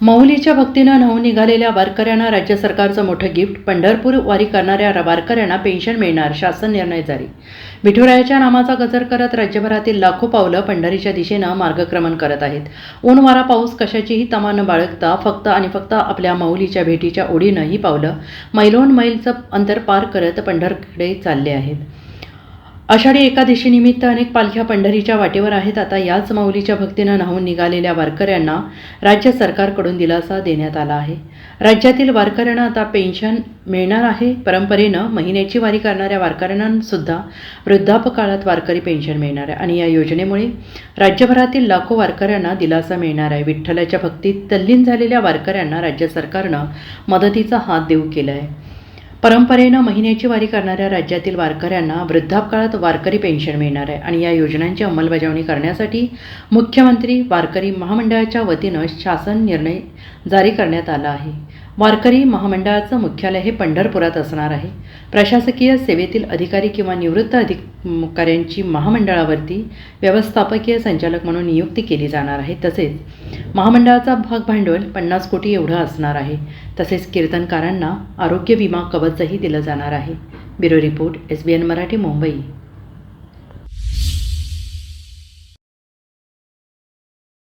माऊलीच्या भक्तीनं न्हावून निघालेल्या वारकऱ्यांना राज्य सरकारचं मोठं गिफ्ट. पंढरपूर वारी करणाऱ्या वारकऱ्यांना पेन्शन मिळणार शासन निर्णय जारी. विठुरायाच्या नामाचा गजर करत राज्यभरातील लाखो पावलं पंढरीच्या दिशेनं मार्गक्रमण करत आहेत. ऊन वारा पाऊस कशाचीही तमा न बाळगता फक्त आणि फक्त आपल्या माऊलीच्या भेटीच्या ओढीनं ही पावलं मैलोन मैलचं अंतर पार करत पंढरकडे चालले आहेत. आषाढी एकादशीनिमित्त अनेक पालख्या पंढरीच्या वाटेवर आहेत. आता याच माऊलीच्या भक्तीनं न्हावून निघालेल्या वारकऱ्यांना राज्य सरकारकडून दिलासा देण्यात आला आहे. राज्यातील वारकऱ्यांना आता पेन्शन मिळणार आहे. परंपरेनं महिन्याची वारी करणाऱ्या वारकऱ्यांनासुद्धा वृद्धापकाळात वारकरी पेन्शन मिळणार आहे. आणि या योजनेमुळे राज्यभरातील लाखो वारकऱ्यांना दिलासा मिळणार आहे. विठ्ठलाच्या भक्तीत तल्लीन झालेल्या वारकऱ्यांना राज्य सरकारनं मदतीचा हात देऊ केला आहे परंपरेनं महिन्याची वारी करणाऱ्या राज्यातील वारकऱ्यांना वृद्धापकाळात वारकरी पेन्शन मिळणार आहे आणि या योजनांची अंमलबजावणी करण्यासाठी मुख्यमंत्री वारकरी महामंडळाच्या वतीनं शासन निर्णय जारी करण्यात आला आहे. वारकरी महामंडळाचं मुख्यालय हे पंढरपुरात असणार आहे. प्रशासकीय सेवेतील अधिकारी किंवा निवृत्त अधिकाऱ्यांची महामंडळावरती व्यवस्थापकीय संचालक म्हणून नियुक्ती केली जाणार आहे. तसेच महामंडळाचा भाग भांडवल पन्नास कोटी एवढं असणार आहे. तसेच कीर्तनकारांना आरोग्य विमा कवचही दिलं जाणार आहे. Bureau report S B N Marathi Mumbai.